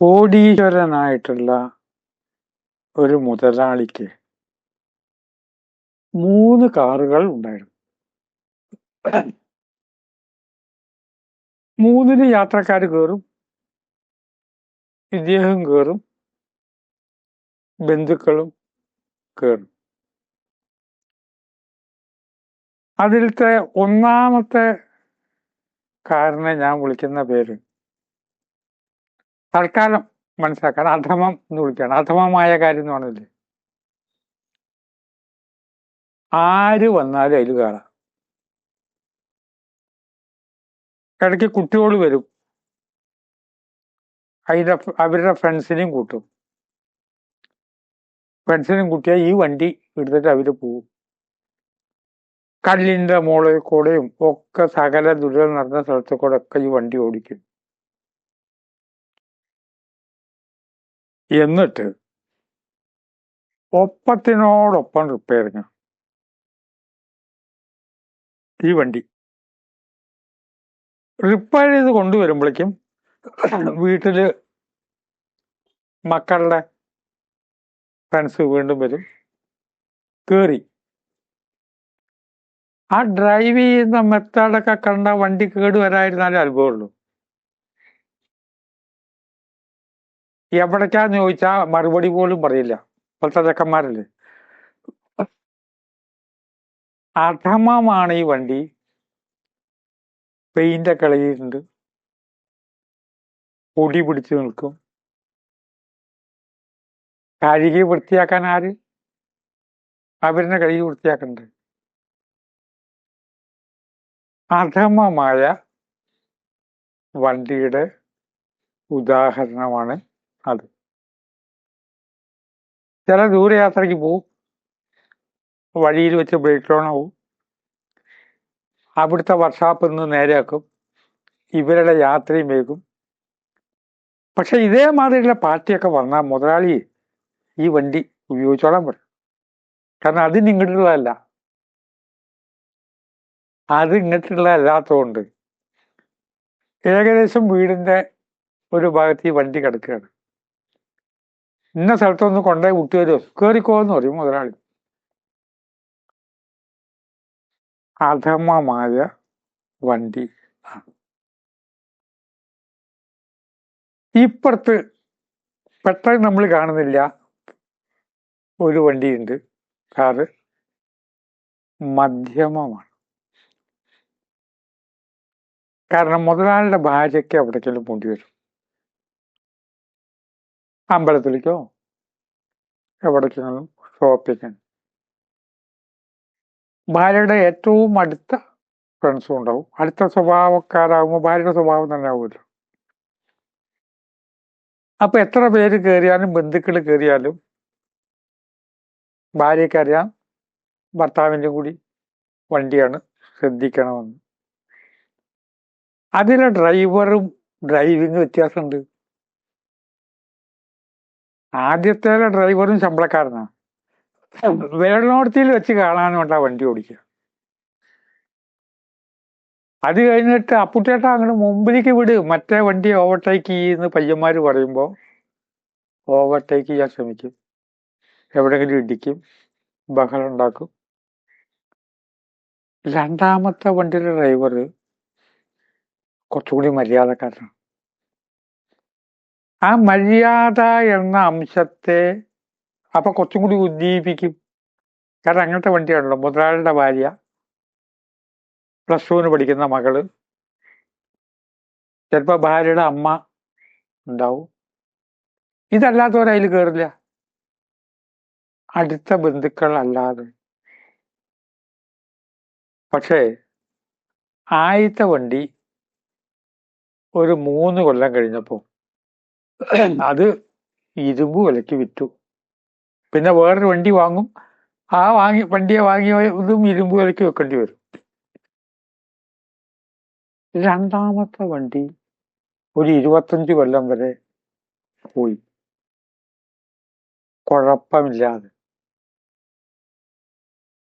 കോടീശ്വരനായിട്ടുള്ള ഒരു മുതലാളിക്ക് മൂന്ന് കാറുകൾ ഉണ്ടായിരുന്നു. മൂന്നിന് യാത്രക്കാർ കയറും ഇദ്ദേഹം കയറും ബന്ധുക്കളും കയറും അതിലത്തെ ഒന്നാമത്തെ കാരനെ ഞാൻ വിളിക്കുന്ന പേര് തൽക്കാലം മനസ്സിലാക്കാൻ അധമം എന്ന് വിളിക്കുകയാണ്. അധമമായ കാര്യം എന്ന് പറഞ്ഞില്ലേ? ആര് വന്നാലും അതിൽ കയറാം ഇടയ്ക്ക് കുട്ടികൾ വരും. അതിന്റെ അവരുടെ ഫ്രണ്ട്സിനെയും കൂട്ടും. ഫ്രണ്ട്സിനെയും കൂട്ടിയാൽ ഈ വണ്ടി എടുത്തിട്ട് അവർ പോവും. കല്ലിന്റെ മോളിൽ കൂടെയും ഒക്കെ സകല ദുരിതം നടന്ന സ്ഥലത്ത് കൂടെ ഒക്കെ ഈ വണ്ടി ഓടിക്കും. എന്നിട്ട് ഒപ്പത്തിനോടൊപ്പം റിപ്പയറിങ് ഈ വണ്ടി റിപ്പയർ ചെയ്ത് കൊണ്ടുവരുമ്പോഴേക്കും വീട്ടിൽ മക്കളുടെ ഫ്രണ്ട്സ് വീണ്ടും വരും. കേറി. ആ ഡ്രൈവ് ചെയ്യുന്ന മെത്തേഡൊക്കെ കണ്ട വണ്ടി കേടുവരായിരുന്നാലേ അത്ഭുതമുള്ളൂ. എവിടേക്കാന്ന് ചോദിച്ചാ മറുപടി പോലും പറയില്ല. ഇപ്പോഴത്തെ ചെക്കന്മാരല്ലേ? അധമമാണ് ഈ വണ്ടി. പെയിന്റ് ഒക്കെ ഇളകിയിട്ടുണ്ട്. പൊടി പിടിച്ചു നിൽക്കും. കഴുകി വൃത്തിയാക്കാൻ ആര്? അവരിനെ കഴുകി വൃത്തിയാക്കണ്ടേ? അധമമായ വണ്ടിയുടെ ഉദാഹരണമാണ് അത്. ചില ദൂരയാത്രയ്ക്ക് പോവും. വഴിയിൽ വെച്ച് ബ്രേക്ക് ഡൗൺ ആവും. അവിടുത്തെ വർഷാപ്പിൽ നിന്ന് നേരെയാക്കും. ഇവരുടെ യാത്രയും വേഗം പക്ഷെ ഇതേമാതിരിയുള്ള പാർട്ടിയൊക്കെ വന്നാൽ മുതലാളി ഈ വണ്ടി ഉപയോഗിച്ചോളാൻ പറയും. കാരണം അത് നിങ്ങളുള്ളതല്ല. അത് ഇങ്ങോട്ടുള്ളതല്ലാത്തതുകൊണ്ട് ഏകദേശം വീടിന്റെ ഒരു ഭാഗത്ത് ഈ വണ്ടി കിടക്കുകയാണ്. ഇന്ന സ്ഥലത്തൊന്ന് കൊണ്ടുപോയി വിട്ടുവരുമോ കയറിക്കോ എന്ന് പറയും മുതലാളി. അധമമായ വണ്ടി. ഇപ്പുറത്ത് പെട്ടെന്ന് നമ്മൾ കാണുന്നില്ല ഒരു വണ്ടിയുണ്ട്. കാറ് മധ്യമമാണ്. കാരണം മുതലാളിയുടെ ഭാര്യയ്ക്ക് എവിടേക്കെങ്കിലും പോണ്ടി വരും. അമ്പലത്തിലേക്കോ? എവിടേക്കെങ്കിലും ഷോപ്പിക്കാൻ. ഭാര്യയുടെ ഏറ്റവും അടുത്ത ഫ്രണ്ട്സും ഉണ്ടാവും. അടുത്ത സ്വഭാവക്കാരാകുമ്പോൾ ഭാര്യയുടെ സ്വഭാവം തന്നെ ആവുമല്ലോ. അപ്പൊ എത്ര പേര് കയറിയാലും ബന്ധുക്കൾ കയറിയാലും ഭാര്യക്കറിയാം ഭർത്താവിന്റെ കൂടി വണ്ടിയാണ് ശ്രദ്ധിക്കണമെന്ന്. അതിലെ ഡ്രൈവറും ഡ്രൈവിങ് വ്യത്യാസമുണ്ട്. ആദ്യത്തെ ഡ്രൈവറും ശമ്പളക്കാരനാണ് വേളനോടത്തിൽ വെച്ച് കാണാനുണ്ട് ആ വണ്ടി ഓടിക്കുക അത് കഴിഞ്ഞിട്ട് അപ്പുട്ടേട്ട അങ്ങോട്ട് മുമ്പിലേക്ക് വിട്. മറ്റേ വണ്ടി ഓവർടേക്ക് ചെയ്യുന്ന പയ്യന്മാര് പറയുമ്പോൾ ഓവർടേക്ക് ചെയ്യാൻ ശ്രമിക്കും. എവിടെങ്കിലും ഇടിക്കും. ബഹളം ഉണ്ടാക്കും. രണ്ടാമത്തെ വണ്ടിയുടെ ഡ്രൈവർ കുറച്ചുകൂടി മര്യാദക്കാരനാണ് ആ മര്യാദ എന്ന അംശത്തെ അപ്പൊ കുറച്ചും കൂടി ഉദ്ദീപിക്കും കാരണം അങ്ങനത്തെ വണ്ടിയാണല്ലോ. മുതലാളിയുടെ ഭാര്യ പ്ലസ് ടുവിന് പഠിക്കുന്ന മകൾ. ചിലപ്പോ ഭാര്യയുടെ അമ്മ ഉണ്ടാവും. ഇതല്ലാത്തവരതിൽ കയറില്ല അടുത്ത ബന്ധുക്കൾ അല്ലാതെ പക്ഷേ ആദ്യത്തെ വണ്ടി ഒരു മൂന്ന് കൊല്ലം കഴിഞ്ഞപ്പോ അത് ഇരുമ്പ് വിലക്ക് വിറ്റു. പിന്നെ വേറൊരു വണ്ടി വാങ്ങും. ആ വാങ്ങി വണ്ടിയെ വാങ്ങിയ ഇതും ഇരുമ്പ് വിലക്ക് വെക്കേണ്ടി വരും. രണ്ടാമത്തെ വണ്ടി ഒരു ഇരുപത്തഞ്ച് കൊല്ലം വരെ പോയി. കുഴപ്പമില്ലാതെ.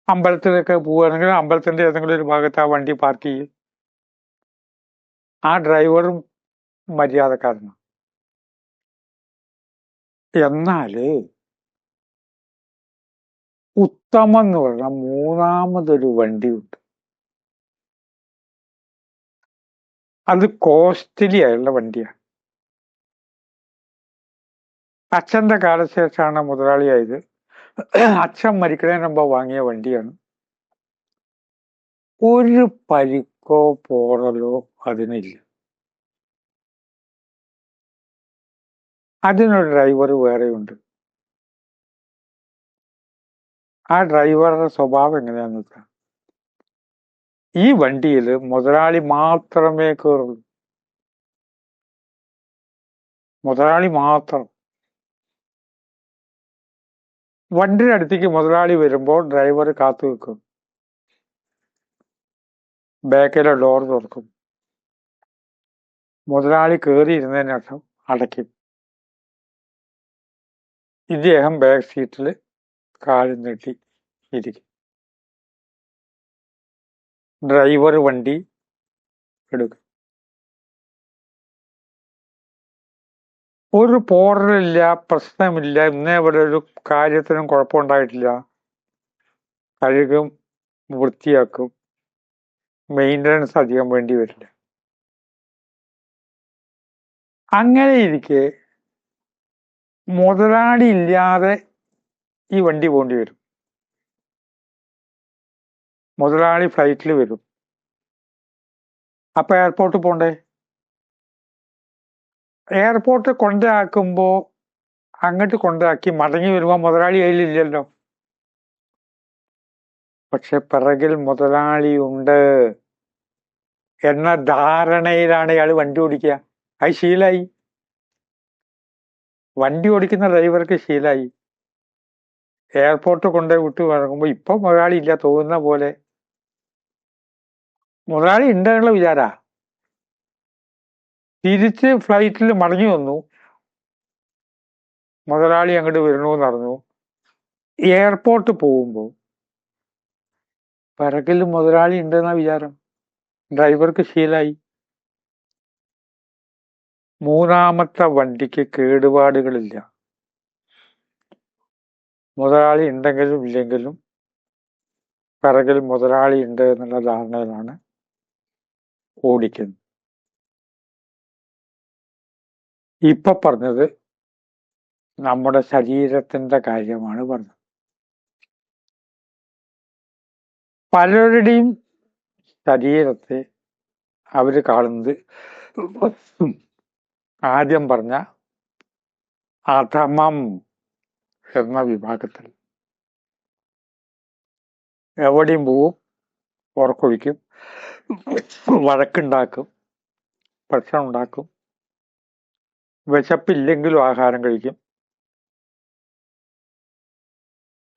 അമ്പലത്തിലൊക്കെ പോവുകയാണെങ്കിൽ അമ്പലത്തിന്റെ ഏതെങ്കിലും ഒരു ഭാഗത്ത് ആ വണ്ടി പാർക്ക് ചെയ്യും. ആ ഡ്രൈവറും മര്യാദക്കാരനാണ്. എന്നാൽ ഉത്തമം എന്ന് പറഞ്ഞ മൂന്നാമതൊരു വണ്ടിയുണ്ട്. അത് കോസ്റ്റ്ലി ആയുള്ള വണ്ടിയാണ്. അച്ഛന്റെ കാലശേഷമാണ് മുതലാളിയായത്. അച്ഛൻ മരിക്കണേന് മുമ്പ് വാങ്ങിയ വണ്ടിയാണ്. ഒരു പരിക്കോ പോറലോ അതിനില്ല. അതിനൊരു ഡ്രൈവർ വേറെയുണ്ട്. ആ ഡ്രൈവറുടെ സ്വഭാവം എങ്ങനെയാന്ന് വെച്ചാൽ ഈ വണ്ടിയിൽ മുതലാളി മാത്രമേ കയറുള്ളൂ മുതലാളി മാത്രം. വണ്ടിയുടെ അടുത്തേക്ക് മുതലാളി വരുമ്പോൾ ഡ്രൈവർ കാത്തു നിൽക്കും ബാക്കിലെ ഡോർ തുറക്കും. മുതലാളി കയറിയിരുന്നതിനർത്ഥം അടയ്ക്കും. ഇദ്ദേഹം ബാക്ക് സീറ്റിൽ കാൽ നീട്ടി ഇരിക്കും. ഡ്രൈവർ വണ്ടി എടുക്കും. ഒരു പോറലില്ല പ്രശ്നമില്ല ഇന്നേ ഇവിടെ ഒരു കാര്യത്തിനും കുഴപ്പമുണ്ടായിട്ടില്ല. കഴുകും വൃത്തിയാക്കും മെയിന്റനൻസ് അധികം വേണ്ടി വരില്ല. അങ്ങനെ ഇരിക്കെ മുതലാളി ഇല്ലാതെ ഈ വണ്ടി പോണ്ടി വരും. മുതലാളി ഫ്ലൈറ്റിൽ വരും. അപ്പൊ എയർപോർട്ട് പോണ്ടേ? എയർപോർട്ട് കൊണ്ടാക്കുമ്പോ അങ്ങോട്ട് കൊണ്ടാക്കി മടങ്ങി വരുമ്പോ മുതലാളി കയ്യിലില്ലല്ലോ. പക്ഷെ പിറകിൽ മുതലാളിയുണ്ട് എന്ന ധാരണയിലാണ് ഇയാൾ വണ്ടി ഓടിക്കുക. അത് ശീലായി. വണ്ടി ഓടിക്കുന്ന ഡ്രൈവർക്ക് ശീലായി. എയർപോർട്ട് കൊണ്ടുപോയി വിട്ടു ഇറങ്ങുമ്പോ ഇപ്പൊ മുതലാളി ഇല്ല തോന്നുന്ന പോലെ. മുതലാളി ഉണ്ടെന്നുള്ള വിചാരാ. തിരിച്ച് ഫ്ലൈറ്റിൽ മടങ്ങി വന്നു. മുതലാളി അങ്ങോട്ട് വരണമെന്ന് പറഞ്ഞു എയർപോർട്ട് പോകുമ്പോൾ പിറകിൽ മുതലാളി ഉണ്ടെന്ന വിചാരം. ഡ്രൈവർക്ക് ശീലായി. മൂന്നാമത്തെ വണ്ടിക്ക് കേടുപാടുകളില്ല. മുതലാളി ഉണ്ടെങ്കിലും ഇല്ലെങ്കിലും പിറകിൽ മുതലാളി ഉണ്ട് എന്നുള്ള ധാരണയിലാണ് ഓടിക്കുന്നത്. ഇപ്പൊ പറഞ്ഞത് നമ്മുടെ ശരീരത്തിന്റെ കാര്യമാണ് പറഞ്ഞത്. പലരുടെയും ശരീരത്തെ അവർ കാണുന്നത് ആദ്യം പറഞ്ഞ അധമം എന്ന വിഭാഗത്തിൽ. എവിടെയും പോവും ഉറക്കൊഴിക്കും വഴക്കുണ്ടാക്കും പ്രശ്നം ഉണ്ടാക്കും വിശപ്പില്ലെങ്കിലും ആഹാരം കഴിക്കും.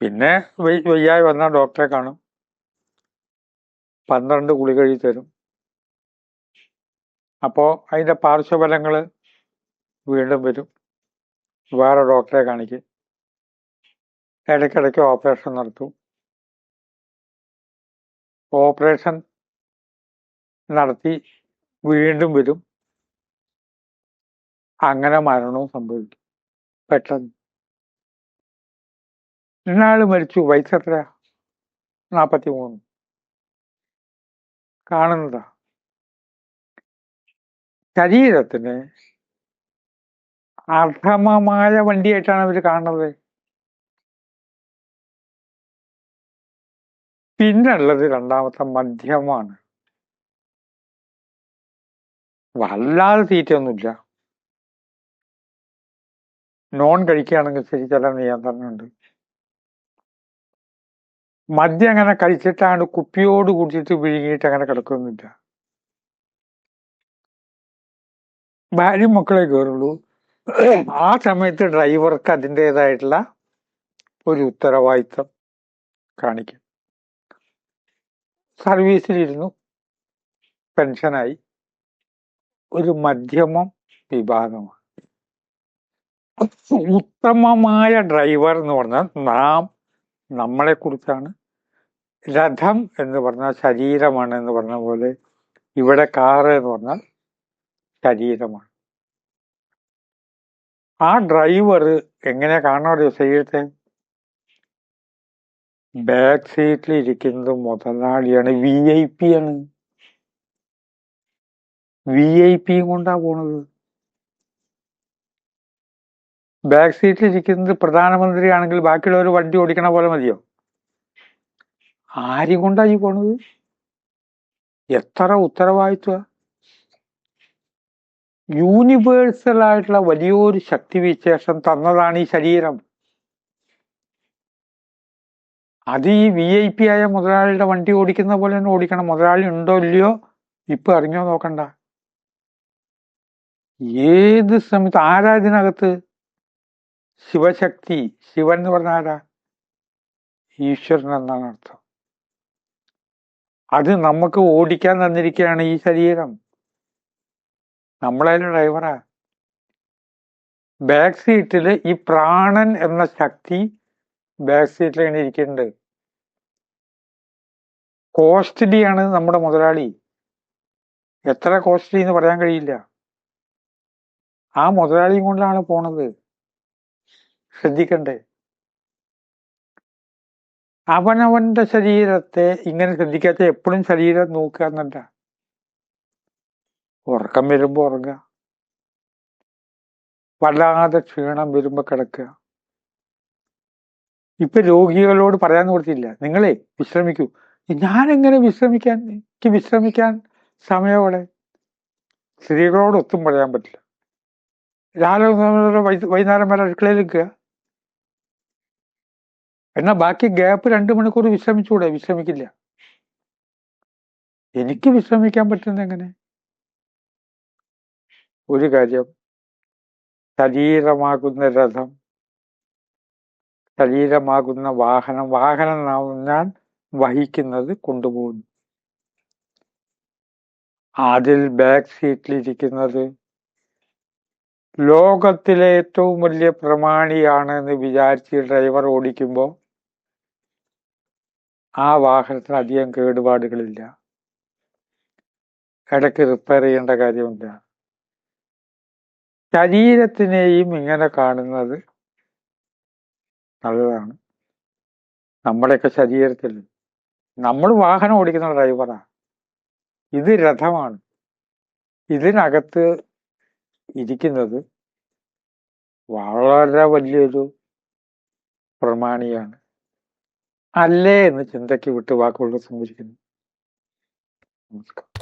പിന്നെ വയ്യായി വന്നാൽ ഡോക്ടറെ കാണും. പന്ത്രണ്ട് ഗുളി എഴുതി തരും. അപ്പോ അതിന്റെ പാർശ്വഫലങ്ങൾ വീണ്ടും വരും. വേറെ ഡോക്ടറെ കാണിക്കും. ഇടയ്ക്കിടയ്ക്ക് ഓപ്പറേഷൻ നടത്തും. ഓപ്പറേഷൻ നടത്തി വീണ്ടും വരും. അങ്ങനെ മരണവും സംഭവിക്കും. പെട്ടെന്ന്. ഇന്നാൾ മരിച്ചു. വയസ്സ് എത്രയാ? നാപ്പത്തി മൂന്ന് കാണുന്നതാ. ശരീരത്തിന് അധമമായ വണ്ടിയായിട്ടാണ് അവർ കാണുന്നത്. പിന്നുള്ളത് രണ്ടാമത്തെ മദ്യമാണ്. വല്ലാതെ തീറ്റയൊന്നുമില്ല. നോൺ കഴിക്കുകയാണെങ്കിൽ ശരി ചില നിയന്ത്രണമുണ്ട്. മദ്യം അങ്ങനെ കഴിച്ചിട്ടാണ് കുപ്പിയോട് കുടിച്ചിട്ട് വിഴുങ്ങിയിട്ട് അങ്ങനെ കിടക്കുന്നില്ല. ഭാര്യ മക്കളെ കയറുള്ളൂ. ആ സമയത്ത് ഡ്രൈവർക്ക് അതിന്റെതായിട്ടുള്ള ഒരു ഉത്തരവാദിത്തം കാണിക്കും. സർവീസിലിരുന്നു. പെൻഷനായി. ഒരു മധ്യമം വിഭാഗമാണ്. ഉത്തമമായ ഡ്രൈവർ എന്ന് പറഞ്ഞാൽ നാം നമ്മളെ കുറിച്ചാണ് രഥം എന്ന് പറഞ്ഞാൽ ശരീരമാണ് എന്ന് പറഞ്ഞ പോലെ ഇവിടെ കാറ് എന്ന് പറഞ്ഞാൽ ശരീരമാണ്. ആ ഡ്രൈവർ എങ്ങനെ കാണാറിയോ ശരീരത്തെ ബാക്ക് സീറ്റിൽ ഇരിക്കുന്നത് മുതലാളിയാണ് വി ഐ പി ആണ്. വി ഐ പിയും കൊണ്ടാ പോണത്? ബാക്ക് സീറ്റിൽ ഇരിക്കുന്നത് പ്രധാനമന്ത്രിയാണെങ്കിൽ ബാക്കിയുള്ളവർ വണ്ടി ഓടിക്കണ പോലെ മതിയോ? ആരും കൊണ്ടാ ഈ പോണത്? എത്ര ഉത്തരവാദിത്വ? യൂണിവേഴ്സൽ ആയിട്ടുള്ള വലിയൊരു ശക്തി വിശേഷം തന്നതാണ് ഈ ശരീരം. അത് ഈ വി ഐ പി ആയ മുതലാളിയുടെ വണ്ടി ഓടിക്കുന്ന പോലെ തന്നെ ഓടിക്കണം. മുതലാളി ഉണ്ടോ ഇല്ലയോ? ഇപ്പൊ അറിഞ്ഞോ നോക്കണ്ട. ഏത് സമയത്ത് ആരാ ഇതിനകത്ത്? ശിവശക്തി. ശിവൻ എന്ന് പറഞ്ഞ ആരാ? ഈശ്വരൻ എന്നാണ് അർത്ഥം. അത് നമുക്ക് ഓടിക്കാൻ തന്നിരിക്കുകയാണ് ഈ ശരീരം. നമ്മളതിലെ ഡ്രൈവറാ ബാക്ക് സീറ്റിൽ ഈ പ്രാണൻ എന്ന ശക്തി ബാക്ക് സീറ്റിൽ ഇങ്ങനെ ഇരിക്കുന്നുണ്ട്. കോസ്റ്റ്ലിയാണ് നമ്മുടെ മുതലാളി. എത്ര കോസ്റ്റ്ലി എന്ന് പറയാൻ കഴിയില്ല. ആ മുതലാളിയും കൊണ്ടാണ് പോണത്. ശ്രദ്ധിക്കണ്ടേ? അവനവന്റെ ശരീരത്തെ ഇങ്ങനെ ശ്രദ്ധിക്കാത്ത എപ്പോഴും ശരീരം നോക്കുക എന്നല്ല. ഉറക്കം വരുമ്പോൾ ഉറങ്ങുക. വല്ലാതെ ക്ഷീണം വരുമ്പോൾ കിടക്കുക. ഇപ്പൊ രോഗികളോട് പറയാൻ കൊടുത്തില്ല. നിങ്ങളെ വിശ്രമിക്കൂ. ഞാൻ എങ്ങനെ വിശ്രമിക്കാൻ? എനിക്ക് വിശ്രമിക്കാൻ സമയമോടെ സ്ത്രീകളോട് ഒത്തും പറയാൻ പറ്റില്ല. രാവിലെ വൈകുന്നേരം വരെ അടുക്കളയിൽ നിൽക്കുക. എന്നാ ബാക്കി ഗ്യാപ്പ് രണ്ട് മണിക്കൂർ വിശ്രമിച്ചുകൂടെ? വിശ്രമിക്കില്ല. എനിക്ക് വിശ്രമിക്കാൻ പറ്റുന്നത് എങ്ങനെ? ഒരു കാര്യം ശരീരമാകുന്ന രഥം ശരീരമാകുന്ന വാഹനം വാഹനം ഞാൻ വഹിക്കുന്നത് കൊണ്ടുപോകുന്നു. അതിൽ ബാക്ക് സീറ്റിലിരിക്കുന്നത് ലോകത്തിലെ ഏറ്റവും വലിയ പ്രമാണിയാണ് എന്ന് വിചാരിച്ച് ഡ്രൈവർ ഓടിക്കുമ്പോൾ ആ വാഹനത്തിന് അധികം കേടുപാടുകളില്ല. ഇടയ്ക്ക് റിപ്പയർ ചെയ്യേണ്ട കാര്യമില്ല. ശരീരത്തിനെയും ഇങ്ങനെ കാണുന്നത് നല്ലതാണ്. നമ്മുടെയൊക്കെ ശരീരത്തിൽ നമ്മൾ വാഹനം ഓടിക്കുന്ന ഡ്രൈവറാണ് ഇത് രഥമാണ്. ഇതിനകത്ത് ഇരിക്കുന്നത് വളരെ വലിയൊരു പ്രമാണിയാണ്. അല്ലേ എന്ന് ചിന്തയ്ക്ക് വിട്ട് വാക്കുകൾ സംഭവിക്കുന്നു. നമസ്കാരം.